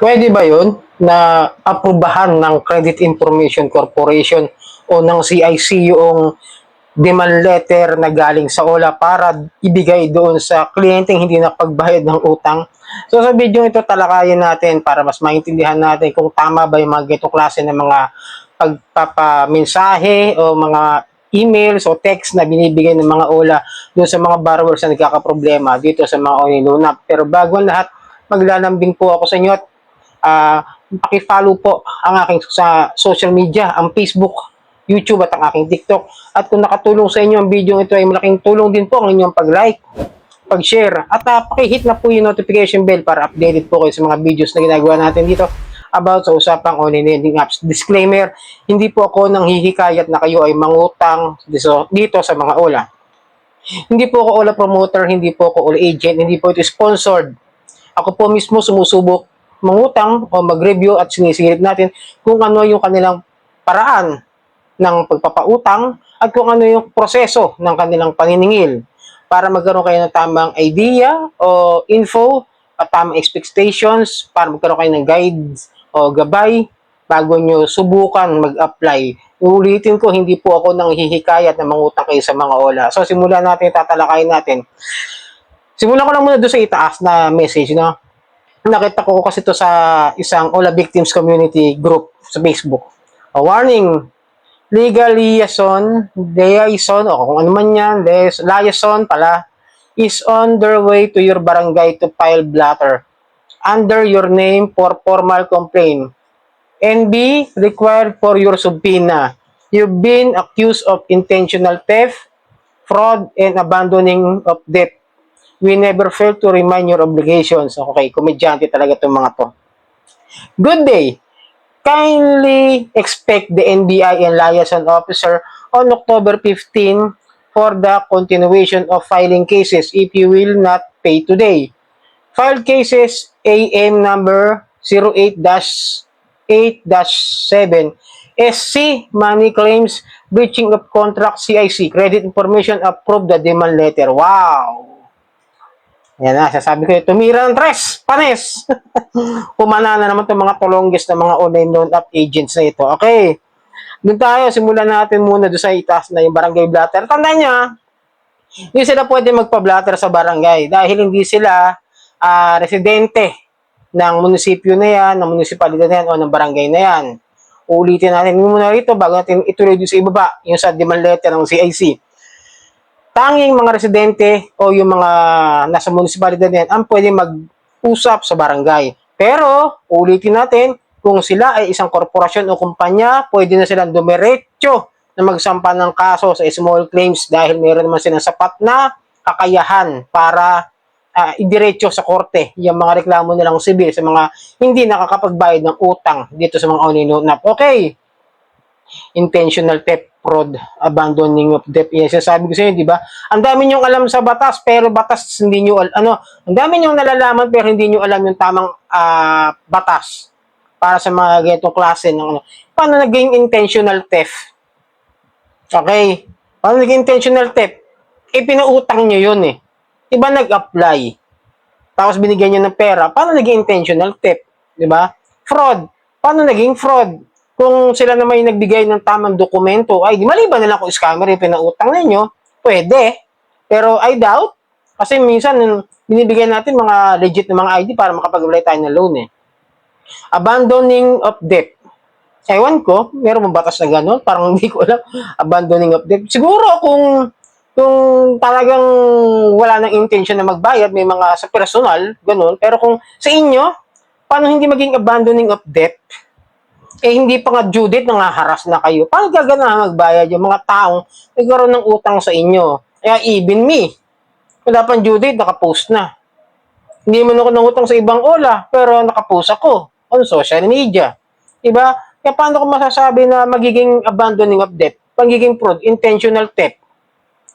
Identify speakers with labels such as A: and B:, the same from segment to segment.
A: Pwede ba yun na aprubahan ng Credit Information Corporation o ng CIC yung demand letter na galing sa OLA para ibigay doon sa kliyenteng hindi nakapagbayad ng utang? So sa video ito talakayin natin para mas maintindihan natin kung tama ba yung mga ganitong klase ng mga pagpapamensahe o mga emails o text na binibigay ng mga OLA doon sa mga borrowers na nagkakaproblema dito sa mga online loan. Pero bago lahat, maglalambing po ako sa inyo at ah, paki-follow po ang aking sa social media, ang Facebook, YouTube at ang aking TikTok. At kung nakatulong sa inyo ang video ito ay malaking tulong din po ang inyong pag-like, pag-share at uh, paki-hit na po yung notification bell para updated po kayo sa mga videos na ginagawa natin dito about sa usapang online lending apps. Disclaimer, hindi po ako nang hihikayat na kayo ay mangutang dito sa mga OLA. Hindi po ako OLA promoter, hindi po ako OLA agent, hindi po ito sponsored. Ako po mismo sumusubok mangutang o mag-review at sinisilip natin kung ano yung kanilang paraan ng pagpapautang at kung ano yung proseso ng kanilang paniningil para magkaroon kayo ng tamang idea o info at tamang expectations para magkaroon kayo ng guides o gabay bago nyo subukan mag-apply. Ulitin ko, hindi po ako nang hihikayat na mangutang kayo sa mga OLA. So, simulan natin, tatalakayin natin. Simulan ko lang muna doon sa itaas na message, no? Nakita ko kasi to sa isang OLA Victims Community group sa Facebook. A warning, legal liaison, liaison, o kung ano man yan, liaison pala, is on their way to your barangay to file blatter under your name for formal complaint and be required for your subpoena. You've been accused of intentional theft, fraud, and abandoning of debt. We never fail to remind your obligations. Okay, komedyante talaga itong mga to. Good day. Kindly expect the NBI and liaison officer on October 15 for the continuation of filing cases if you will not pay today. Filed cases AM number 08-8-7 SC Money Claims Breaching of Contract CIC Credit Information Approved the Demand Letter. Wow! Yan na, sasabi ko, tumira ng tres, panes. Pumana na naman itong mga tulonggis na mga online loan app agents na ito. Okay. Doon tayo, simulan natin muna doon sa itaas na yung barangay blatter. Tandaan niya, hindi sila pwede magpa-blatter sa barangay dahil hindi sila ah, residente ng munisipyo na yan, ng munisipalidad na yan o ng barangay na yan. Ulitin natin muna rito bago natin ituloy doon sa ibaba, yung sa demand letter ng CIC tanging mga residente o yung mga nasa munisipalidad na yan ang pwede mag-usap sa barangay. Pero, ulitin natin, kung sila ay isang korporasyon o kumpanya, pwede na silang dumiretso na magsampa ng kaso sa small claims dahil meron naman silang sapat na kakayahan para ah, idiretso sa korte yung mga reklamo nilang sibil sa mga hindi nakakapagbayad ng utang dito sa mga app. Okay, intentional theft, fraud, abandoning of debt. Yes, sabi ko sa inyo, di ba? Ang dami niyong alam sa batas, pero batas hindi niyo al- ano, ang dami niyong nalalaman pero hindi niyo alam yung tamang ah, batas para sa mga ganitong klase ng ano. Paano naging intentional theft? Okay? Paano naging intentional theft? Eh, pinuutang niyo yun eh. Iba nag-apply. Tapos binigyan niyo ng pera. Paano naging intentional theft? Di ba? Fraud. Paano naging fraud? Kung sila naman yung nagbigay ng tamang dokumento, ay di maliban na lang kung scammer yung pinautang ninyo, pwede. Pero I doubt, kasi minsan binibigay natin mga legit na mga ID para makapag-apply tayo ng loan eh. Abandoning of debt. Ewan ko, meron mong batas na gano'n? Parang hindi ko alam. Abandoning of debt. Siguro kung kung talagang wala nang intention na magbayad, may mga sa personal, gano'n. Pero kung sa inyo, paano hindi maging abandoning of debt? Eh hindi pa nga date, nangaharas na kayo. Paano gaganahan magbayad yung mga taong nagkaroon ng utang sa inyo? Kaya even me, wala pang due date, nakapost na. Hindi man ako nangutang sa ibang ola, pero nakapost ako on social media. Diba? Kaya paano ko masasabi na magiging abandoning of debt? Pagiging fraud, intentional theft.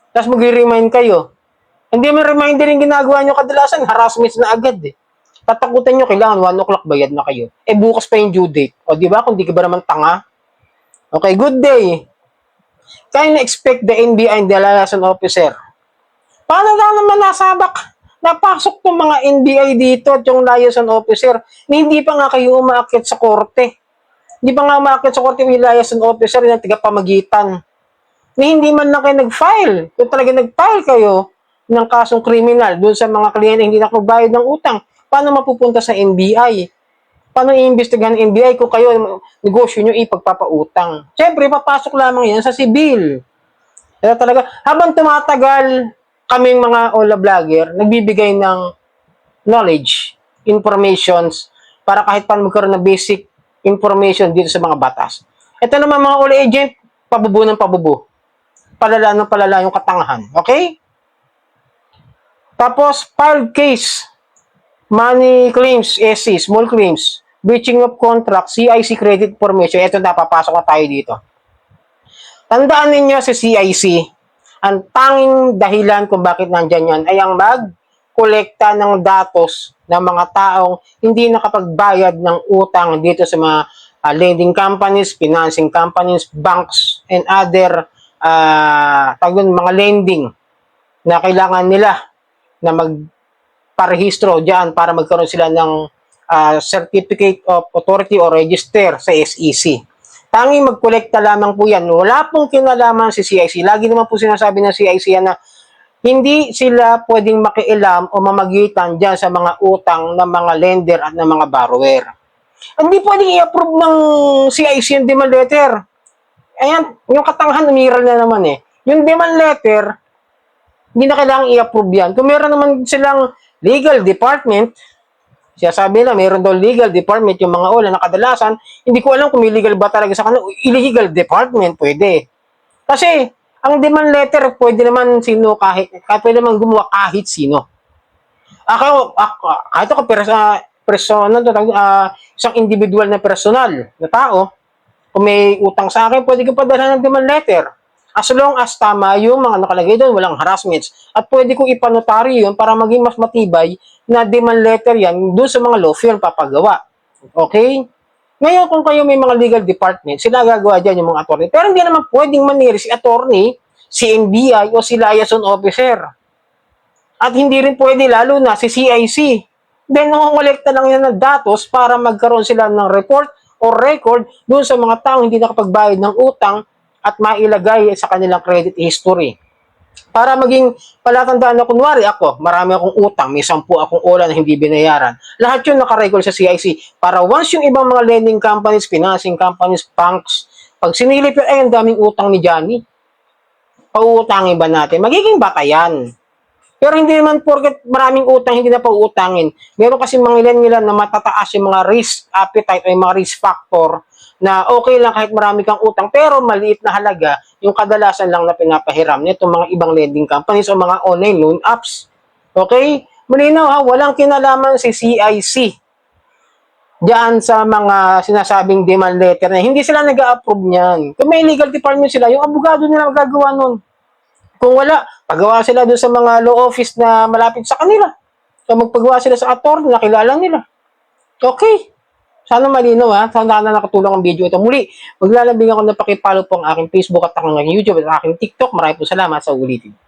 A: Tapos mag-remind kayo. Hindi mo reminder yung ginagawa nyo kadalasan, harassment na agad eh tatakutan nyo, kailangan 1 o'clock bayad na kayo. Eh, bukas pa yung due date. O, di ba? Kung di ka ba naman tanga? Okay, good day. Kindly expect the NBI and the liaison officer. Paano daw naman nasabak? napasok tong mga NBI dito at yung liaison officer na hindi pa nga kayo umaakit sa korte. Hindi pa nga umaakit sa korte yung liaison officer na tagapamagitan. Na hindi man lang kayo nag-file. Kung talaga nag-file kayo ng kasong kriminal doon sa mga kliyente hindi nakapagbayad ng utang, paano mapupunta sa NBI? Paano iimbestigahan ng NBI kung kayo negosyo nyo ipagpapautang? Siyempre, papasok lamang yan sa sibil. Kaya talaga, habang tumatagal, kaming mga Ola vlogger, nagbibigay ng knowledge, informations, para kahit paano magkaroon ng basic information dito sa mga batas. Ito naman mga Ola agent, pabubo ng pabubo. Palala ng palala yung katangahan. Okay? Tapos, filed case, money claims, SC, small claims, breaching of contract, CIC credit information. Ito napapasok na tayo dito. Tandaan ninyo si CIC, ang tanging dahilan kung bakit nandyan yan ay ang mag-kolekta ng datos ng mga taong hindi nakapagbayad ng utang dito sa mga ah, lending companies, financing companies, banks, and other uh, mga lending na kailangan nila na magparehistro diyan para magkaroon sila ng ah, certificate of authority or register sa SEC. Tanging magkolekta lamang po yan. Wala pong kinalaman si CIC. Lagi naman po sinasabi ng CIC yan na hindi sila pwedeng makialam o mamagitan dyan sa mga utang ng mga lender at ng mga borrower. Hindi pwedeng i-approve ng CIC yung demand letter. Ayan, yung katangahan, umiral na naman eh. Yung demand letter, hindi na kailangang i-approve yan. Kung meron naman silang legal department, siya sabi na meron daw legal department yung mga ola na kadalasan, hindi ko alam kung may legal ba talaga sa kanila. Illegal department, pwede. Kasi, ang demand letter, pwede naman sino kahit, kahit pwede naman gumawa kahit sino. Ako, ako kahit ako persa, persona, uh, isang individual na personal na tao, kung may utang sa akin, pwede ko padala ng demand letter. As long as tama yung mga nakalagay doon, walang harassments. At pwede kong ipanotaryo yun para maging mas matibay na demand letter yan doon sa mga law firm papagawa. Okay? Ngayon, kung kayo may mga legal department, sila gagawa dyan yung mga attorney. Pero hindi naman pwedeng maniri si attorney, si NBI o si liaison officer. At hindi rin pwede lalo na si CIC. Then, nangongolekta lang yan ng datos para magkaroon sila ng report or record doon sa mga taong hindi nakapagbayad ng utang at mailagay sa kanilang credit history. Para maging palatandaan na kunwari ako, marami akong utang, may sampu akong ola na hindi binayaran. Lahat yun nakarecord sa CIC. Para once yung ibang mga lending companies, financing companies, banks, pag sinilip yun, ay ang daming utang ni Johnny. Pauutangin ba natin? Magiging batayan. Pero hindi naman porket maraming utang, hindi na pauutangin. Meron kasi mga ilan nila na matataas yung mga risk appetite o yung mga risk factor na okay lang kahit marami kang utang pero maliit na halaga yung kadalasan lang na pinapahiram nitong mga ibang lending companies o mga online loan apps. Okay? Malinaw ha, walang kinalaman si CIC diyan sa mga sinasabing demand letter na hindi sila nag-approve niyan. Kung may legal department sila, yung abogado nila magagawa nun. Kung wala, pagawa sila doon sa mga law office na malapit sa kanila. So magpagawa sila sa attorney na kilala nila. Okay. Sana malinaw ha. Sana na nakatulong ang video ito. Muli, maglalambing ako na pakipalo po ang aking Facebook at aking YouTube at aking TikTok. Maraming po salamat sa ulitin.